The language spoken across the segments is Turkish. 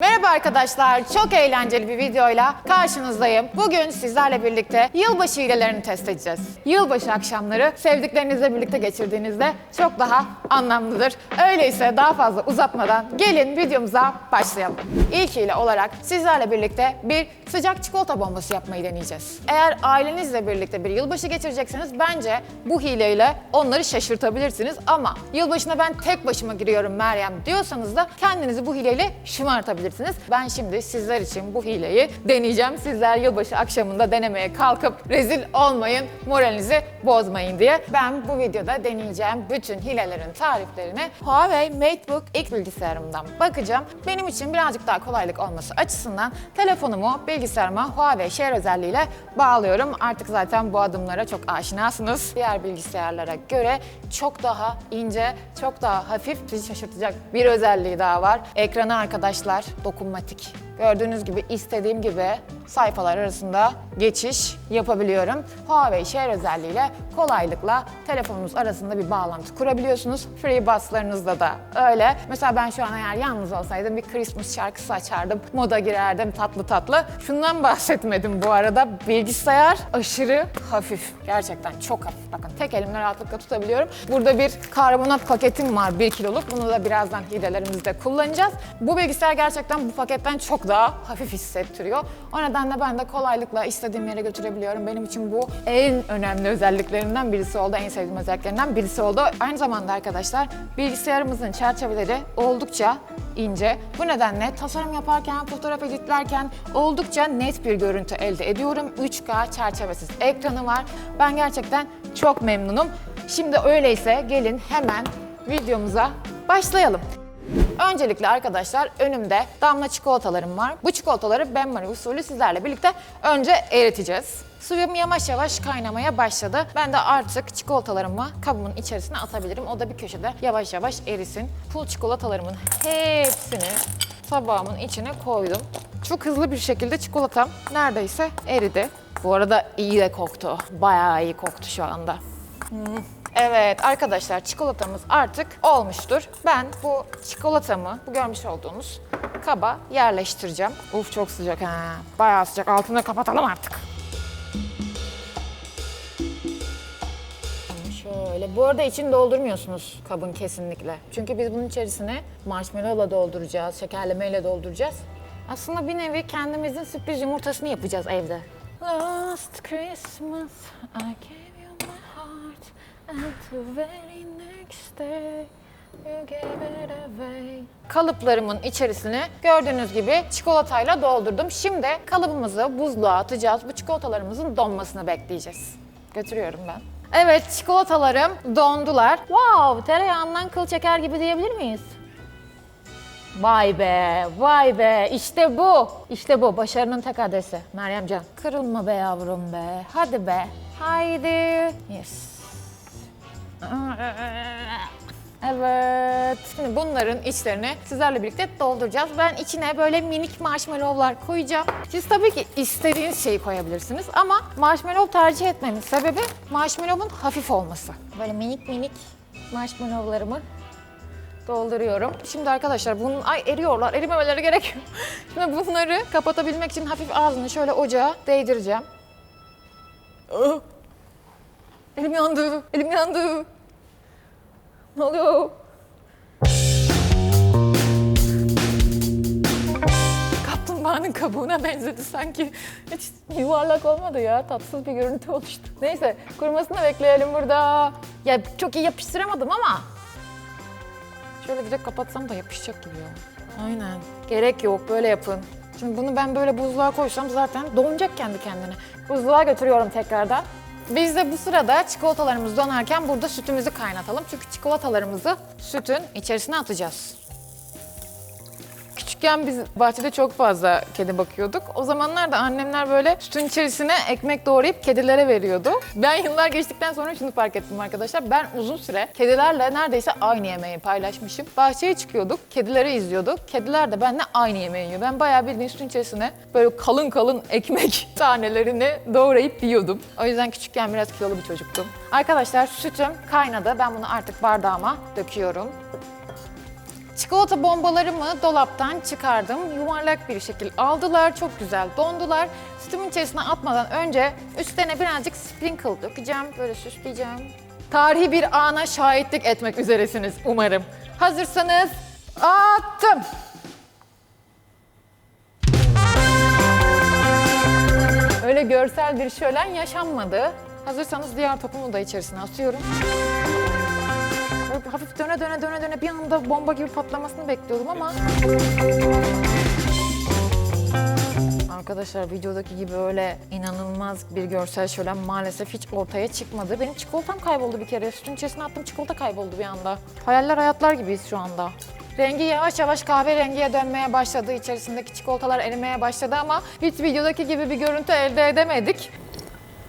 Merhaba arkadaşlar, çok eğlenceli bir videoyla karşınızdayım. Bugün sizlerle birlikte yılbaşı hilelerini test edeceğiz. Yılbaşı akşamları sevdiklerinizle birlikte geçirdiğinizde çok daha anlamlıdır. Öyleyse daha fazla uzatmadan gelin videomuza başlayalım. İlk hile olarak sizlerle birlikte bir sıcak çikolata bombası yapmayı deneyeceğiz. Eğer ailenizle birlikte bir yılbaşı geçirecekseniz bence bu hileyle onları şaşırtabilirsiniz ama yılbaşına ben tek başıma giriyorum Meryem diyorsanız da kendinizi bu hileyle şımartabilirsiniz. Ben şimdi sizler için bu hileyi deneyeceğim. Sizler yılbaşı akşamında denemeye kalkıp rezil olmayın, moralinizi bozmayın diye. Ben bu videoda deneyeceğim bütün hilelerin tariflerini Huawei MateBook X bilgisayarımdan bakacağım. Benim için birazcık daha kolaylık olması açısından telefonumu bilgisayarıma Huawei Share özelliğiyle bağlıyorum. Artık zaten bu adımlara çok aşinasınız. Diğer bilgisayarlara göre çok daha ince, çok daha hafif, sizi şaşırtacak bir özelliği daha var. Ekranı arkadaşlar dokunmatik. Gördüğünüz gibi istediğim gibi sayfalar arasında geçiş yapabiliyorum. Huawei Share özelliğiyle kolaylıkla telefonunuz arasında bir bağlantı kurabiliyorsunuz. FreeBuds'larınızda da öyle. Mesela ben şu an eğer yalnız olsaydım bir Christmas şarkısı açardım. Moda girerdim tatlı tatlı. Şundan bahsetmedim bu arada. Bilgisayar aşırı hafif. Gerçekten çok hafif. Bakın tek elimle rahatlıkla tutabiliyorum. Burada bir karbonat paketim var 1 kiloluk. Bunu da birazdan hilelerimizde kullanacağız. Bu bilgisayar gerçekten bu paketten çok daha hafif hissettiriyor. O nedenle ben de kolaylıkla istediğim yere götürebiliyorum. Benim için bu en önemli özelliklerinden birisi oldu. En sevdiğim özelliklerinden birisi oldu. Aynı zamanda arkadaşlar bilgisayarımızın çerçeveleri oldukça ince. Bu nedenle tasarım yaparken, fotoğraf editlerken oldukça net bir görüntü elde ediyorum. 3K çerçevesiz ekranı var. Ben gerçekten çok memnunum. Şimdi öyleyse gelin hemen videomuza başlayalım. Öncelikle arkadaşlar önümde damla çikolatalarım var. Bu çikolataları benmari usulü sizlerle birlikte önce eriteceğiz. Suyum yavaş yavaş kaynamaya başladı. Ben de artık çikolatalarımı kabımın içerisine atabilirim. O da bir köşede yavaş yavaş erisin. Pul çikolatalarımın hepsini tabağımın içine koydum. Çok hızlı bir şekilde çikolatam neredeyse eridi. Bu arada iyi de koktu. Bayağı iyi koktu şu anda. Evet arkadaşlar çikolatamız artık olmuştur. Ben bu çikolatamı bu görmüş olduğunuz kaba yerleştireceğim. Uf çok sıcak ha. Bayağı sıcak. Altını kapatalım artık. Şöyle. Bu arada içini doldurmuyorsunuz kabın kesinlikle. Çünkü biz bunun içerisine marshmallow'la dolduracağız, şekerlemeyle dolduracağız. Aslında bir nevi kendimizin sürpriz yumurtasını yapacağız evde. Last Christmas I gave Kalıplarımın içerisine gördüğünüz gibi çikolatayla doldurdum. Şimdi kalıbımızı buzluğa atacağız. Bu çikolatalarımızın donmasını bekleyeceğiz. Götürüyorum ben. Evet çikolatalarım dondular. Wow tereyağından kıl çeker gibi diyebilir miyiz? Vay be, vay be. İşte bu. İşte bu. Başarının tek adresi. Meryemcan. Kırılma be yavrum be. Hadi be. Haydi. Yes. Evet. Şimdi bunların içlerini sizlerle birlikte dolduracağız. Ben içine böyle minik marshmallowlar koyacağım. Siz tabii ki istediğiniz şeyi koyabilirsiniz ama marshmallow tercih etmemin sebebi marshmallow'un hafif olması. Böyle minik minik marshmallowlarımı dolduruyorum. Şimdi arkadaşlar bunun ay eriyorlar. Erimemeleri gerekiyor. Şimdi bunları kapatabilmek için hafif ağzını şöyle ocağa değdireceğim. Elim yandı. Elim yandı. Ne oluyor? Kaplumbağanın kabuğuna benzedi sanki. Hiç yuvarlak olmadı ya. Tatsız bir görüntü oluştu. Neyse kurumasını bekleyelim burada. Ya çok iyi yapıştıramadım ama Şöyle direkt kapatsam da yapışacak gibi ya. Aynen. Gerek yok böyle yapın. Şimdi bunu ben böyle buzluğa koysam zaten donacak kendi kendine. Buzluğa götürüyorum tekrardan. Biz de bu sırada çikolatalarımız donarken burada sütümüzü kaynatalım. Çünkü çikolatalarımızı sütün içerisine atacağız. Küçükken biz bahçede çok fazla kedi bakıyorduk. O zamanlar da annemler böyle sütün içerisine ekmek doğrayıp kedilere veriyordu. Ben yıllar geçtikten sonra şunu fark ettim arkadaşlar. Ben uzun süre kedilerle neredeyse aynı yemeği paylaşmışım. Bahçeye çıkıyorduk, kedileri izliyorduk. Kediler de benimle aynı yemeği yiyor. Ben bayağı bildiğin sütün içerisine böyle kalın kalın ekmek tanelerini doğrayıp yiyordum. O yüzden küçükken biraz kilolu bir çocuktum. Arkadaşlar sütüm kaynadı. Ben bunu artık bardağıma döküyorum. Çikolata bombalarımı dolaptan çıkardım. Yuvarlak bir şekil aldılar. Çok güzel dondular. Sütümün içerisine atmadan önce üstlerine birazcık sprinkle dökeceğim. Böyle süsleyeceğim. Tarihi bir ana şahitlik etmek üzeresiniz umarım. Hazırsanız attım. Öyle görsel bir şölen yaşanmadı. Hazırsanız diğer topumu da içerisine atıyorum. Hafif döne döne döne döne bir anda bomba gibi patlamasını bekliyordum ama... Arkadaşlar videodaki gibi öyle inanılmaz bir görsel şölen maalesef hiç ortaya çıkmadı. Benim çikolatam kayboldu bir kere. Sütün içerisine attım çikolata kayboldu bir anda. Hayaller hayatlar gibiyiz şu anda. Rengi yavaş yavaş kahverengiye dönmeye başladı. İçerisindeki çikolatalar erimeye başladı ama hiç videodaki gibi bir görüntü elde edemedik.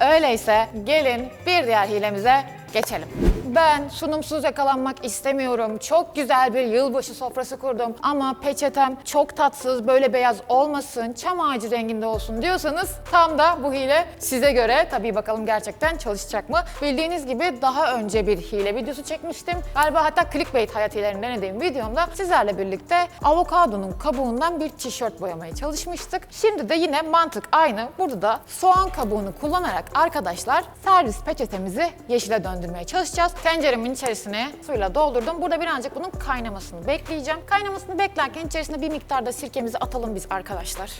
Öyleyse gelin bir diğer hilemize geçelim. Ben sunumsuz yakalanmak istemiyorum. Çok güzel bir yılbaşı sofrası kurdum ama peçetem çok tatsız, böyle beyaz olmasın, çam ağacı renginde olsun diyorsanız tam da bu hile size göre. Tabii bakalım gerçekten çalışacak mı? Bildiğiniz gibi daha önce bir hile videosu çekmiştim. Galiba hatta clickbait hayat hilelerini denediğim videomda sizlerle birlikte avokadonun kabuğundan bir tişört boyamaya çalışmıştık. Şimdi de yine mantık aynı. Burada da soğan kabuğunu kullanarak arkadaşlar servis peçetemizi yeşile döndürmeye çalışacağız. Tenceremin içerisine suyla doldurdum. Burada birazcık bunun kaynamasını bekleyeceğim. Kaynamasını beklerken içerisine bir miktarda sirkemizi atalım biz arkadaşlar.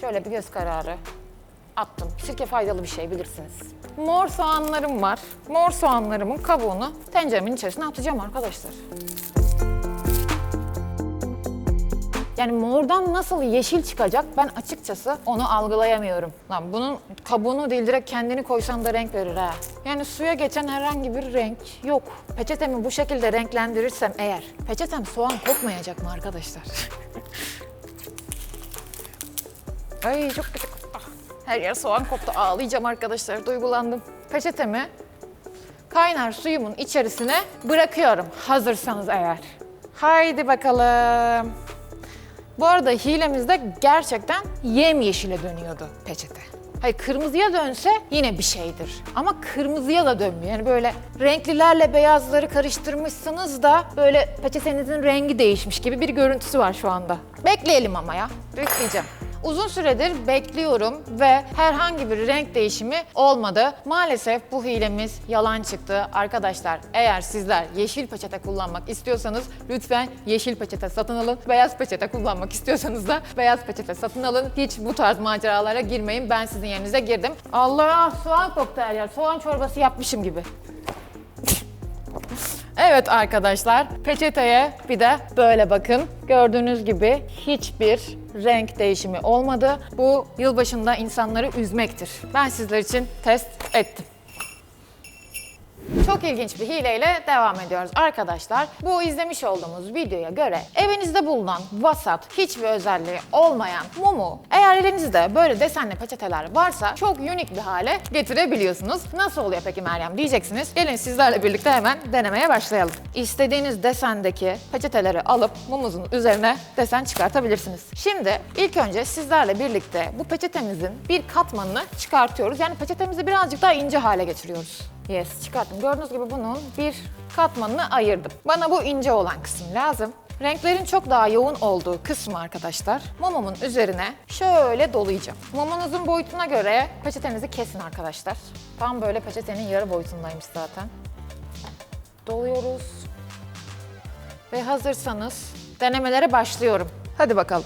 Şöyle bir göz kararı attım. Sirke faydalı bir şey bilirsiniz. Mor soğanlarım var. Mor soğanlarımın kabuğunu tenceremin içerisine atacağım arkadaşlar. Yani mordan nasıl yeşil çıkacak ben açıkçası onu algılayamıyorum. Lan bunun kabuğunu değil direkt kendini koysan da renk verir ha. Yani suya geçen herhangi bir renk yok. Peçetemi bu şekilde renklendirirsem eğer peçetem soğan kokmayacak mı arkadaşlar? Ay çok kötü. Ah, Her yer soğan koktu. Ağlayacağım arkadaşlar. Duygulandım. Peçetemi kaynar suyumun içerisine bırakıyorum. Hazırsanız eğer. Haydi bakalım. Bu arada hilemizde gerçekten yemyeşile dönüyordu peçete. Hayır kırmızıya dönse yine bir şeydir. Ama kırmızıya da dönmüyor. Yani böyle renklilerle beyazları karıştırmışsınız da böyle peçetenizin rengi değişmiş gibi bir görüntüsü var şu anda. Bekleyelim ama ya. Bekleyeceğim. Uzun süredir bekliyorum ve herhangi bir renk değişimi olmadı. Maalesef bu hilemiz yalan çıktı. Arkadaşlar eğer sizler yeşil peçete kullanmak istiyorsanız lütfen yeşil peçete satın alın. Beyaz peçete kullanmak istiyorsanız da beyaz peçete satın alın. Hiç bu tarz maceralara girmeyin. Ben sizin yerinize girdim. Allah soğan koktu her yer. Soğan çorbası yapmışım gibi. Evet arkadaşlar, peçeteye bir de böyle bakın. Gördüğünüz gibi hiçbir renk değişimi olmadı. Bu yılbaşında insanları üzmektir. Ben sizler için test ettim. Çok ilginç bir hileyle devam ediyoruz arkadaşlar. Bu izlemiş olduğumuz videoya göre evinizde bulunan vasat, hiçbir özelliği olmayan mumu eğer elinizde böyle desenli peçeteler varsa çok unik bir hale getirebiliyorsunuz. Nasıl oluyor peki Meryem diyeceksiniz. Gelin sizlerle birlikte hemen denemeye başlayalım. İstediğiniz desendeki peçeteleri alıp mumumuzun üzerine desen çıkartabilirsiniz. Şimdi ilk önce sizlerle birlikte bu peçetemizin bir katmanını çıkartıyoruz. Yani peçetemizi birazcık daha ince hale getiriyoruz. Yes çıkarttım. Gördüğünüz gibi bunun bir katmanını ayırdım. Bana bu ince olan kısım lazım. Renklerin çok daha yoğun olduğu kısmı arkadaşlar mumumun üzerine şöyle dolayacağım. Mumunuzun boyutuna göre peçetenizi kesin arkadaşlar. Tam böyle peçetenin yarı boyutundaymış zaten. Doluyoruz. Ve hazırsanız denemelere başlıyorum. Hadi bakalım.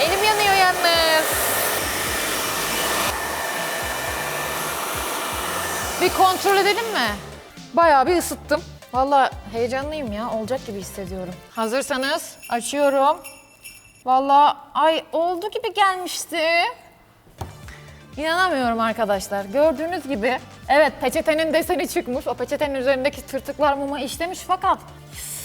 Elim yanıyor yalnız. Bir kontrol edelim mi? Bayağı bir ısıttım. Vallahi heyecanlıyım ya. Olacak gibi hissediyorum. Hazırsanız açıyorum. Vallahi ay oldu gibi gelmişti. İnanamıyorum arkadaşlar. Gördüğünüz gibi evet peçetenin deseni çıkmış. O peçetenin üzerindeki tırtıklar muma işlemiş fakat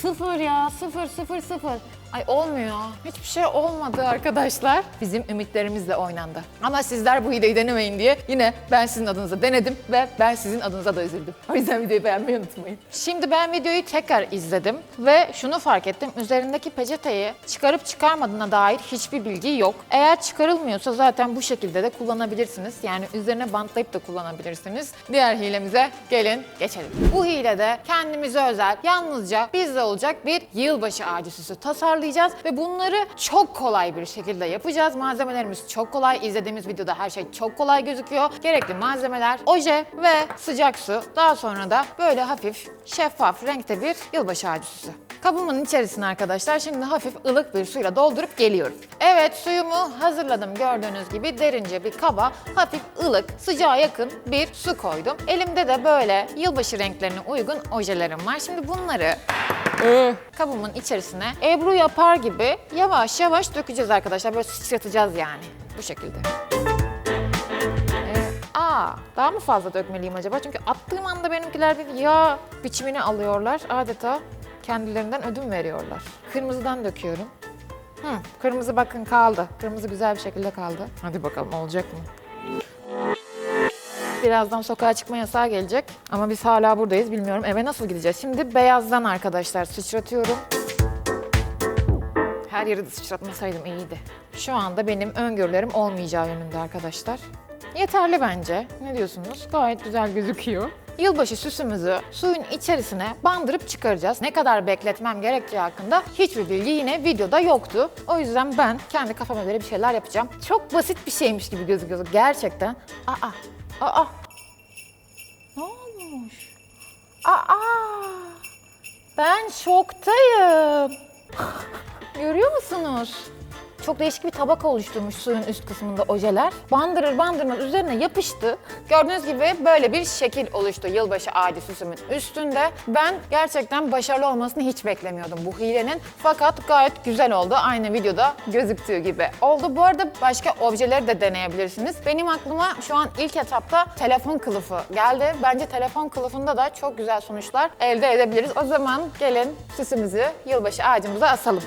sıfır ya sıfır sıfır sıfır. Ay olmuyor. Hiçbir şey olmadı arkadaşlar. Bizim ümitlerimizle oynandı. Ama sizler bu hileyi denemeyin diye yine ben sizin adınıza denedim ve ben sizin adınıza da üzüldüm. O yüzden videoyu beğenmeyi unutmayın. Şimdi ben videoyu tekrar izledim ve şunu fark ettim. Üzerindeki peçeteyi çıkarıp çıkarmadığına dair hiçbir bilgi yok. Eğer çıkarılmıyorsa zaten bu şekilde de kullanabilirsiniz. Yani üzerine bantlayıp da kullanabilirsiniz. diğer hilemize gelin geçelim. Bu hilede kendimize özel, yalnızca bizde olacak bir yılbaşı ağacı süsü tasarlayacağız ve bunları çok kolay bir şekilde yapacağız. Malzemelerimiz çok kolay. İzlediğimiz videoda her şey çok kolay gözüküyor. Gerekli malzemeler, oje ve sıcak su. Daha sonra da böyle hafif şeffaf renkte bir yılbaşı ağacı süsü. Kabımın içerisine arkadaşlar şimdi hafif ılık bir suyla doldurup geliyorum. Evet suyumu hazırladım gördüğünüz gibi derince bir kaba hafif ılık sıcağa yakın bir su koydum. Elimde de böyle yılbaşı renklerine uygun ojelerim var. Şimdi bunları kabımın içerisine Ebru yapar gibi yavaş yavaş dökeceğiz arkadaşlar. Böyle sıçratacağız yani bu şekilde. Ee, Aa, daha mı fazla dökmeliyim acaba? Çünkü attığım anda benimkiler bir yağ biçimini alıyorlar. Adeta kendilerinden ödün veriyorlar. Kırmızıdan döküyorum. Hı, kırmızı bakın kaldı. Kırmızı güzel bir şekilde kaldı. Hadi bakalım olacak mı? Birazdan sokağa çıkma yasağı gelecek ama biz hala buradayız bilmiyorum eve nasıl gideceğiz. Şimdi beyazdan arkadaşlar sıçratıyorum. Her yeri de sıçratmasaydım iyiydi. Şu anda benim öngörülerim olmayacağı yönünde arkadaşlar. Yeterli bence. Ne diyorsunuz? Gayet güzel gözüküyor. Yılbaşı süsümüzü suyun içerisine bandırıp çıkaracağız. Ne kadar bekletmem gerektiği hakkında hiçbir bilgi yine videoda yoktu. O yüzden ben kendi kafama göre bir şeyler yapacağım. Çok basit bir şeymiş gibi gözüküyor gerçekten. Aa, aa. Ne olmuş? Aa! Ben şoktayım. Görüyor musunuz? Çok değişik bir tabaka oluşturmuş suyun üst kısmında ojeler. Bandırır bandırmaz üzerine yapıştı. Gördüğünüz gibi böyle bir şekil oluştu yılbaşı ağacı süsümün üstünde. Ben gerçekten başarılı olmasını hiç beklemiyordum bu hilenin. Fakat gayet güzel oldu. Aynı videoda gözüktüğü gibi oldu. Bu arada başka objeleri de deneyebilirsiniz. Benim aklıma şu an ilk etapta telefon kılıfı geldi. Bence telefon kılıfında da çok güzel sonuçlar elde edebiliriz. O zaman gelin süsümüzü yılbaşı ağacımıza asalım.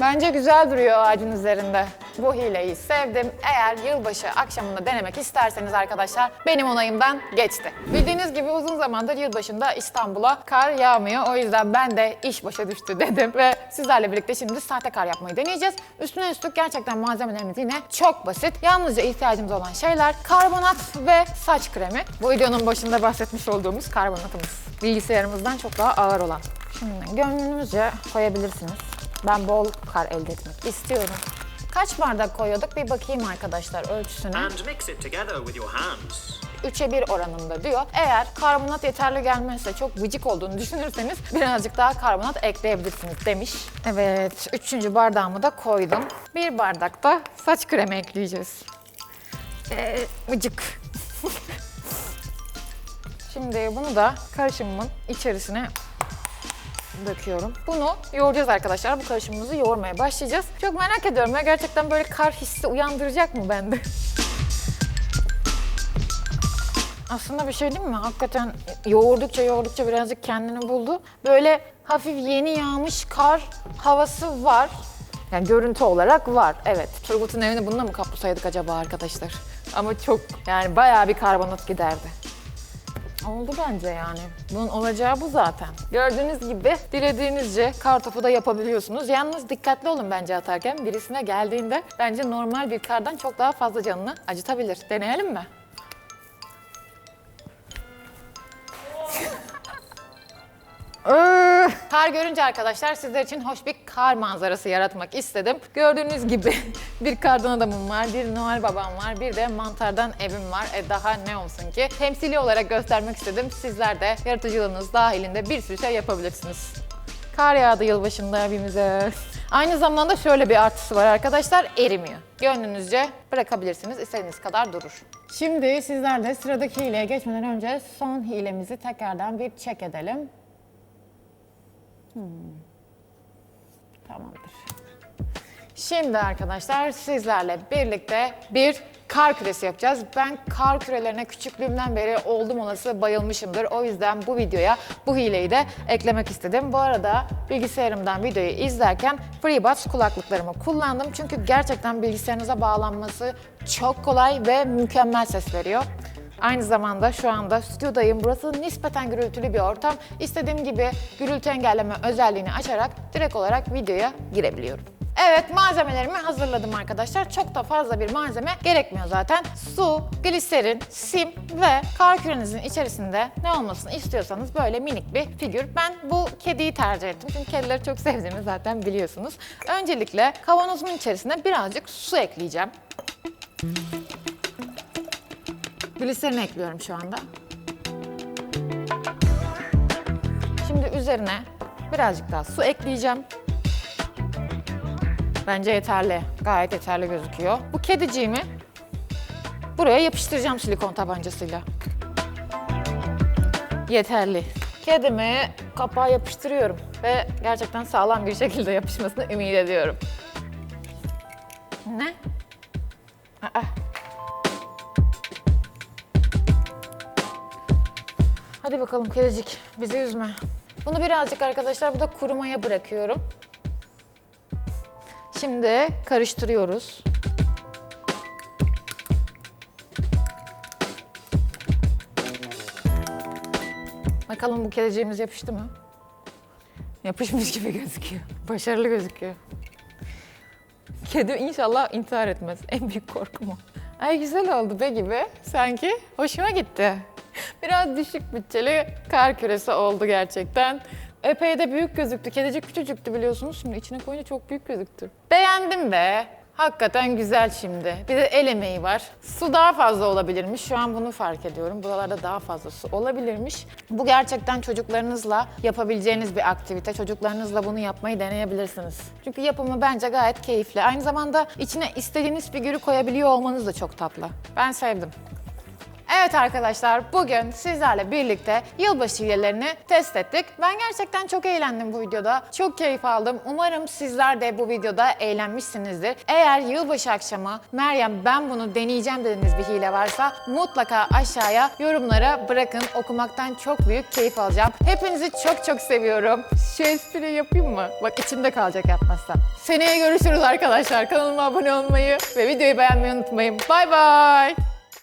Bence güzel duruyor ağacın üzerinde. Bu hileyi sevdim. Eğer yılbaşı akşamında denemek isterseniz arkadaşlar benim onayımdan geçti. Bildiğiniz gibi uzun zamandır yılbaşında İstanbul'a kar yağmıyor. O yüzden ben de iş başa düştü dedim ve sizlerle birlikte şimdi sahte kar yapmayı deneyeceğiz. Üstüne üstlük gerçekten malzemelerimiz yine çok basit. Yalnızca ihtiyacımız olan şeyler karbonat ve saç kremi. Bu videonun başında bahsetmiş olduğumuz karbonatımız. Bilgisayarımızdan çok daha ağır olan. Şimdi gönlünüzce koyabilirsiniz. Ben bol kar elde etmek istiyorum. Kaç bardak koyuyorduk bir bakayım arkadaşlar ölçüsüne. And mix it together with your hands. 3'e 1 oranında diyor. Eğer karbonat yeterli gelmezse çok vıcık olduğunu düşünürseniz birazcık daha karbonat ekleyebilirsiniz demiş. Evet, üçüncü bardağımı da koydum. Bir bardak da saç kremi ekleyeceğiz. Ee, vıcık. Şimdi bunu da karışımımın içerisine döküyorum. Bunu yoğuracağız arkadaşlar. Bu karışımımızı yoğurmaya başlayacağız. Çok merak ediyorum ya gerçekten böyle kar hissi uyandıracak mı bende? Aslında bir şey değil mi? Hakikaten yoğurdukça yoğurdukça birazcık kendini buldu. Böyle hafif yeni yağmış kar havası var. Yani görüntü olarak var. Evet. Turgut'un evini bununla mı kaplasaydık acaba arkadaşlar? Ama çok yani bayağı bir karbonat giderdi. Oldu bence yani. Bunun olacağı bu zaten. Gördüğünüz gibi dilediğinizce kar topu da yapabiliyorsunuz. Yalnız dikkatli olun bence atarken. Birisine geldiğinde bence normal bir kardan çok daha fazla canını acıtabilir. Deneyelim mi? Kar görünce arkadaşlar sizler için hoş bir kar manzarası yaratmak istedim. Gördüğünüz gibi bir kardan adamım var, bir Noel babam var, bir de mantardan evim var. E daha ne olsun ki? Temsili olarak göstermek istedim. Sizler de yaratıcılığınız dahilinde bir sürü şey yapabilirsiniz. Kar yağdı yılbaşında evimize. Aynı zamanda şöyle bir artısı var arkadaşlar, erimiyor. Gönlünüzce bırakabilirsiniz, istediğiniz kadar durur. Şimdi sizler de sıradaki hileye geçmeden önce son hilemizi tekrardan bir check edelim. Tamamdır. Şimdi arkadaşlar sizlerle birlikte bir kar küresi yapacağız. Ben kar kürelerine küçüklüğümden beri oldum olası bayılmışımdır. O yüzden bu videoya bu hileyi de eklemek istedim. Bu arada bilgisayarımdan videoyu izlerken FreeBuds kulaklıklarımı kullandım. Çünkü gerçekten bilgisayarınıza bağlanması çok kolay ve mükemmel ses veriyor. Aynı zamanda şu anda stüdyodayım. Burası nispeten gürültülü bir ortam. İstediğim gibi gürültü engelleme özelliğini açarak direkt olarak videoya girebiliyorum. Evet malzemelerimi hazırladım arkadaşlar. Çok da fazla bir malzeme gerekmiyor zaten. Su, gliserin, sim ve kar kürenizin içerisinde ne olmasını istiyorsanız böyle minik bir figür. Ben bu kediyi tercih ettim. Çünkü kedileri çok sevdiğimi zaten biliyorsunuz. Öncelikle kavanozumun içerisine birazcık su ekleyeceğim. Gliserin ekliyorum şu anda. Şimdi üzerine birazcık daha su ekleyeceğim. Bence yeterli. Gayet yeterli gözüküyor. Bu kediciğimi buraya yapıştıracağım silikon tabancasıyla. Yeterli. Kedimi kapağa yapıştırıyorum ve gerçekten sağlam bir şekilde yapışmasını ümit ediyorum. Ne? Aa. Hadi bakalım kedicik, bizi üzme. Bunu birazcık arkadaşlar burada kurumaya bırakıyorum. Şimdi karıştırıyoruz. Bakalım bu kediciğimiz yapıştı mı? Yapışmış gibi gözüküyor. Başarılı gözüküyor. Kedi inşallah intihar etmez. En büyük korkum o. Ay güzel oldu be gibi. Sanki hoşuma gitti. Biraz düşük bütçeli kar küresi oldu gerçekten. Epey de büyük gözüktü. Kedicik küçücüktü biliyorsunuz. Şimdi içine koyunca çok büyük gözüktü. Beğendim be. Hakikaten güzel şimdi. Bir de el emeği var. Su daha fazla olabilirmiş. Şu an bunu fark ediyorum. Buralarda daha fazla su olabilirmiş. Bu gerçekten çocuklarınızla yapabileceğiniz bir aktivite. Çocuklarınızla bunu yapmayı deneyebilirsiniz. Çünkü yapımı bence gayet keyifli. Aynı zamanda içine istediğiniz figürü koyabiliyor olmanız da çok tatlı. Ben sevdim. Evet arkadaşlar bugün sizlerle birlikte yılbaşı hilelerini test ettik. Ben gerçekten çok eğlendim bu videoda. Çok keyif aldım. Umarım sizler de bu videoda eğlenmişsinizdir. Eğer yılbaşı akşamı Meryem ben bunu deneyeceğim dediğiniz bir hile varsa mutlaka aşağıya yorumlara bırakın. Okumaktan çok büyük keyif alacağım. Hepinizi çok çok seviyorum. Şu espri yapayım mı? Bak içimde kalacak yapmazsam. Seneye görüşürüz arkadaşlar. Kanalıma abone olmayı ve videoyu beğenmeyi unutmayın. Bay bay.